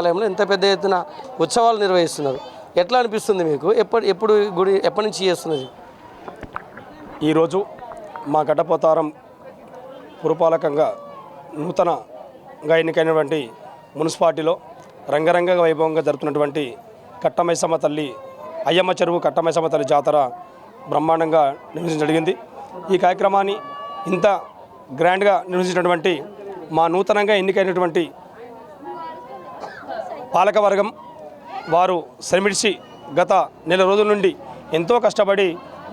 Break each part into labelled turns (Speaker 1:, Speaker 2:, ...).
Speaker 1: ఆలయంలో ఇంత పెద్ద ఎత్తున ఉత్సవాలు నిర్వహిస్తున్నారు. ఎట్లా అనిపిస్తుంది మీకు? ఎప్పుడు ఎప్పుడు గుడి ఎప్పటి నుంచి చేస్తున్నది?
Speaker 2: ఈరోజు మా గడ్డపోతారం పురపాలకంగా నూతనగా ఎన్నికైనటువంటి మున్సిపాలిటీలో రంగరంగ వైభవంగా జరుగుతున్నటువంటి కట్టమైసమ్మ తల్లి అయ్యమ్మ చెరువు కట్టమైసమ్మ తల్లి జాతర బ్రహ్మాండంగా నిర్వహించడం జరిగింది. ఈ కార్యక్రమాన్ని ఇంత గ్రాండ్గా నిర్వహించినటువంటి మా నూతనంగా ఎన్నికైనటువంటి పాలకవర్గం వారు శ్రమిడిచి గత నెల రోజుల నుండి ఎంతో కష్టపడి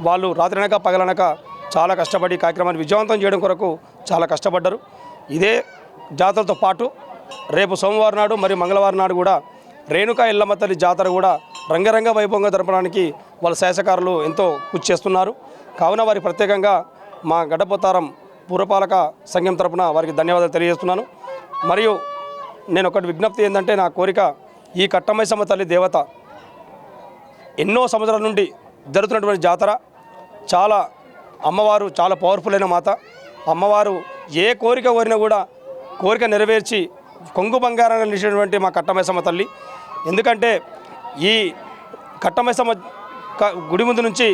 Speaker 2: వాళ్ళు రాత్రినక పగలనక చాలా కష్టపడి కార్యక్రమాన్ని విజయవంతం చేయడం కొరకు చాలా కష్టపడ్డారు. ఇదే జాతరతో పాటు రేపు సోమవారం నాడు మరియు మంగళవారం నాడు కూడా రేణుకా ఎల్లమ్మ తల్లి జాతర కూడా రంగరంగ వైభవంగా జరపడానికి వాళ్ళ శాసకారులు ఎంతో కృషి చేస్తున్నారు. కావున వారి ప్రత్యేకంగా మా గడపతారం పురపాలక సంఘం తరపున వారికి ధన్యవాదాలు తెలియజేస్తున్నాను. మరియు నేను ఒకటి విజ్ఞప్తి ఏంటంటే నా కోరిక ఈ కట్టమైసమ్మ తల్లి దేవత ఎన్నో సంవత్సరాల నుండి జరుగుతున్నటువంటి జాతర. చాలా అమ్మవారు చాలా పవర్ఫుల్ అయిన మాత. అమ్మవారు ఏ కోరిక కోరినా కూడా కోరిక నెరవేర్చి కొంగు బంగారాన్ని నిలిచినటువంటి మా కట్టమైసమ్మ తల్లి. ఎందుకంటే ఈ కట్టమైసమ్మ గుడి ముందు నుంచి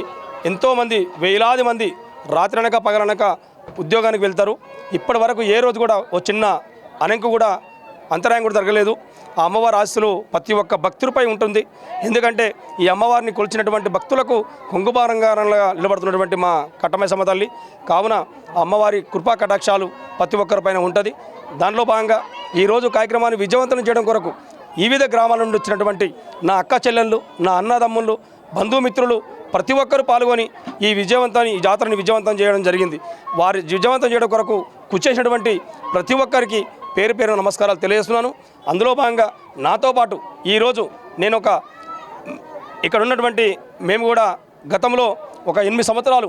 Speaker 2: ఎంతోమంది వేలాది మంది రాత్రి అనక పగలనక ఉద్యోగానికి వెళ్తారు. ఇప్పటి వరకు ఏ రోజు కూడా ఓ చిన్న అనెంకు కూడా అంతరాయం కూడా జరగలేదు. ఆ అమ్మవారి ఆశలు ప్రతి ఒక్క భక్తులపై ఉంటుంది. ఎందుకంటే ఈ అమ్మవారిని కొలిచినటువంటి భక్తులకు కొంగుబారంగారంగా నిలబడుతున్నటువంటి మా కట్టమయ సమతల్లి కావున అమ్మవారి కృపా కటాక్షాలు ప్రతి ఒక్కరిపైన ఉంటుంది. దానిలో భాగంగా ఈరోజు కార్యక్రమాన్ని విజయవంతం చేయడం కొరకు వివిధ గ్రామాల నుండి వచ్చినటువంటి నా అక్క చెల్లెళ్ళు నా అన్నదమ్ముళ్ళు బంధుమిత్రులు ప్రతి ఒక్కరూ పాల్గొని ఈ విజయవంతాన్ని ఈ జాతరని విజయవంతం చేయడం జరిగింది. వారి విజయవంతం చేయడం కొరకు కుచ్చేసినటువంటి ప్రతి ఒక్కరికి పేరు పేరు నమస్కారాలు తెలియజేస్తున్నాను. అందులో భాగంగా నాతో పాటు ఈరోజు నేను ఒక ఇక్కడ ఉన్నటువంటి మేము కూడా గతంలో ఒక ఎనిమిది సంవత్సరాలు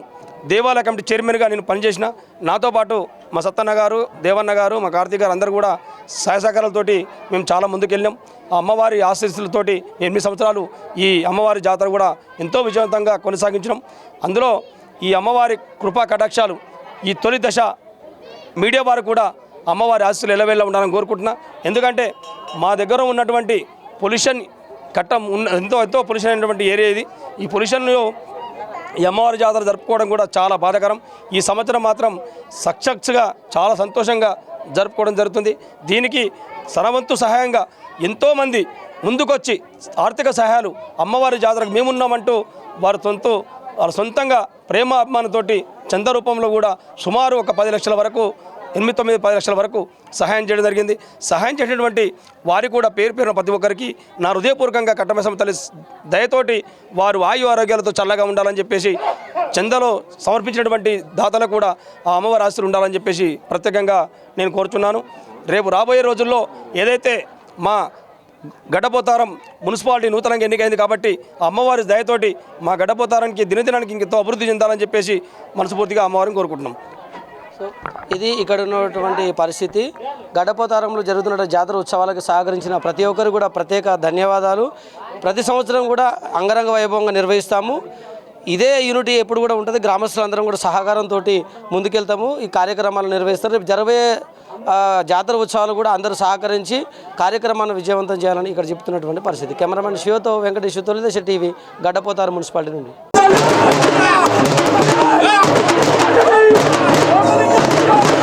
Speaker 2: దేవాలయ కమిటీ చైర్మన్గా నేను పనిచేసిన. నాతో పాటు మా సత్తన్న గారు దేవన్న గారు మా కార్తీక్ గారు అందరూ కూడా సహాయ సహకారాలతోటి మేము చాలా ముందుకెళ్ళాం ఆ అమ్మవారి ఆశీస్సులతోటి ఎనిమిది సంవత్సరాలు ఈ అమ్మవారి జాతర కూడా ఎంతో విజయవంతంగా కొనసాగించడం అందులో ఈ అమ్మవారి కృపా కటాక్షాలు ఈ తొలి దశ మీడియా వారు కూడా అమ్మవారి ఆశీస్సులు ఎలవేళ్ళ ఉండాలని కోరుకుంటున్నా. ఎందుకంటే మా దగ్గర ఉన్నటువంటి పొల్యూషన్ కట్టం ఉన్న ఎంతో ఎంతో పొల్యూషన్ అయినటువంటి ఏరియా ఇది. ఈ పొల్యూషన్లో ఈ అమ్మవారి జాతర జరుపుకోవడం కూడా చాలా బాధాకరం. ఈ సంవత్సరం మాత్రం సక్సెస్గా చాలా సంతోషంగా జరుపుకోవడం జరుగుతుంది. దీనికి సరవంతు సహాయంగా ఎంతోమంది ముందుకొచ్చి ఆర్థిక సహాయాలు అమ్మవారి జాతరకు మేమున్నామంటూ వారి సొంత వారి సొంతంగా ప్రేమ అభిమానంతోటి చంద రూపంలో కూడా సుమారు ఒక పది లక్షల వరకు ఎనిమిది తొమ్మిది పది లక్షల వరకు సహాయం చేయడం జరిగింది. సహాయం చేసినటువంటి వారి కూడా పేరు పేరున ప్రతి ఒక్కరికి నా హృదయపూర్వకంగా కట్టమేసం తల్లి దయతోటి వారు ఆయు ఆరోగ్యాలతో చల్లగా ఉండాలని చెప్పేసి చందలో సమర్పించినటువంటి దాతలు కూడా ఆ అమ్మవారి ఆస్తులు ఉండాలని చెప్పేసి ప్రత్యేకంగా నేను కోరుచున్నాను. రేపు రాబోయే రోజుల్లో ఏదైతే మా గడ్డపోతారం మున్సిపాలిటీ నూతనంగా ఎన్నికైంది కాబట్టి ఆ అమ్మవారి దయతోటి మా గడ్డపోతారానికి దినదినానికి ఇంకెంతో అభివృద్ధి చెందాలని చెప్పేసి మనస్ఫూర్తిగా అమ్మవారిని కోరుకుంటున్నాం.
Speaker 1: సో ఇది ఇక్కడ ఉన్నటువంటి పరిస్థితి. గడపతారంలో జరుగుతున్న జాతర ఉత్సవాలకు సహకరించిన ప్రతి ఒక్కరు కూడా ప్రత్యేక ధన్యవాదాలు. ప్రతి సంవత్సరం కూడా అంగరంగ వైభవంగా నిర్వహిస్తాము. ఇదే యూనిటీ ఎప్పుడు కూడా ఉంటుంది. గ్రామస్తులందరం కూడా సహకారంతో ముందుకెళ్తాము. ఈ కార్యక్రమాలు నిర్వహిస్తారు. రేపు జరగబోయే జాతర ఉత్సవాలు కూడా అందరూ సహకరించి కార్యక్రమాన్ని విజయవంతం చేయాలని ఇక్కడ చెప్తున్నటువంటి పరిస్థితి. కెమెరామెన్ శివతో వెంకటేశ్వర తొలిదశ టీవీ గడ్డపోతారు మున్సిపాలిటీ నుండి.
Speaker 3: Oh,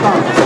Speaker 3: Thank you.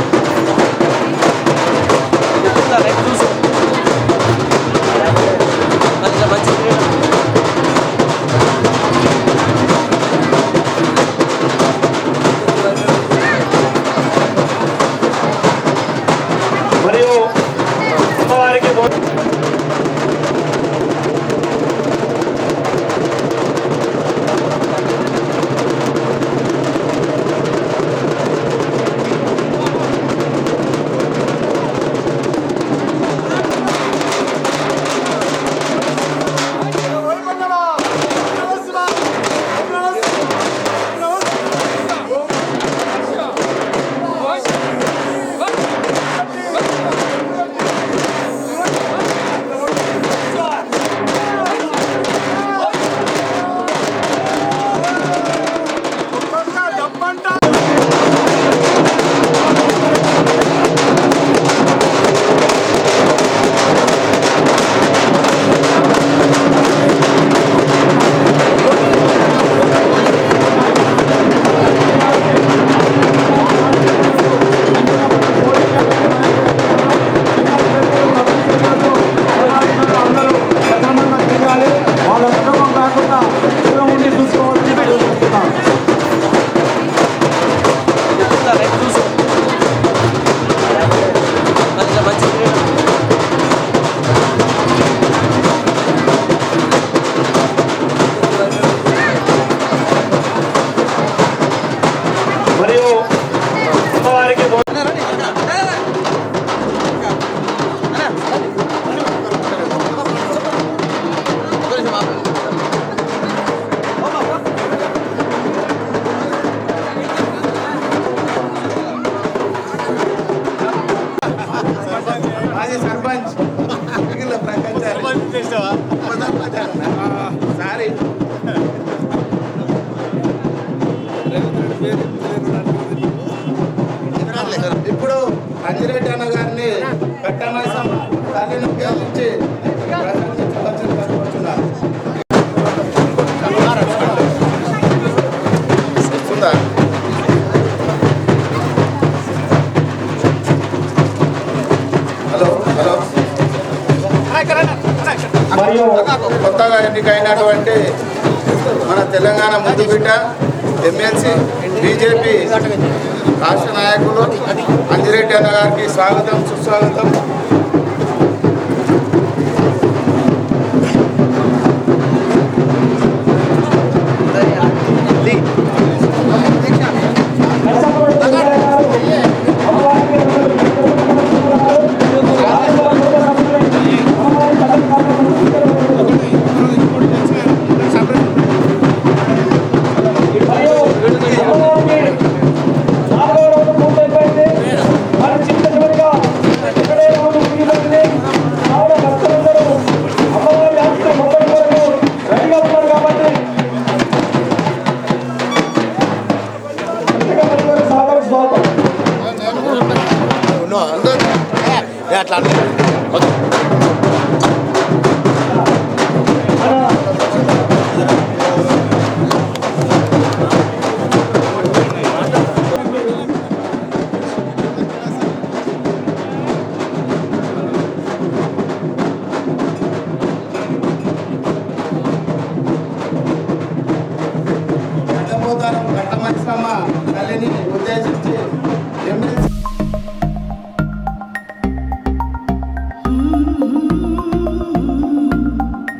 Speaker 2: ఇప్పుడు అంజిరెడ్డి అన్న గారిని కట్టమైసం తల్లిని ఉపయోగించి
Speaker 3: మరియు
Speaker 2: కొత్తగా ఎన్నికైనటువంటి మన తెలంగాణ ముందు బిడ్డ ఎమ్మెల్సీ బీజేపీ రాష్ట్ర నాయకులు అంజిరెడ్డి అన్న గారికి స్వాగతం సుస్వాగతం. గడ్డపోతారం గడ్డమైసమ్మ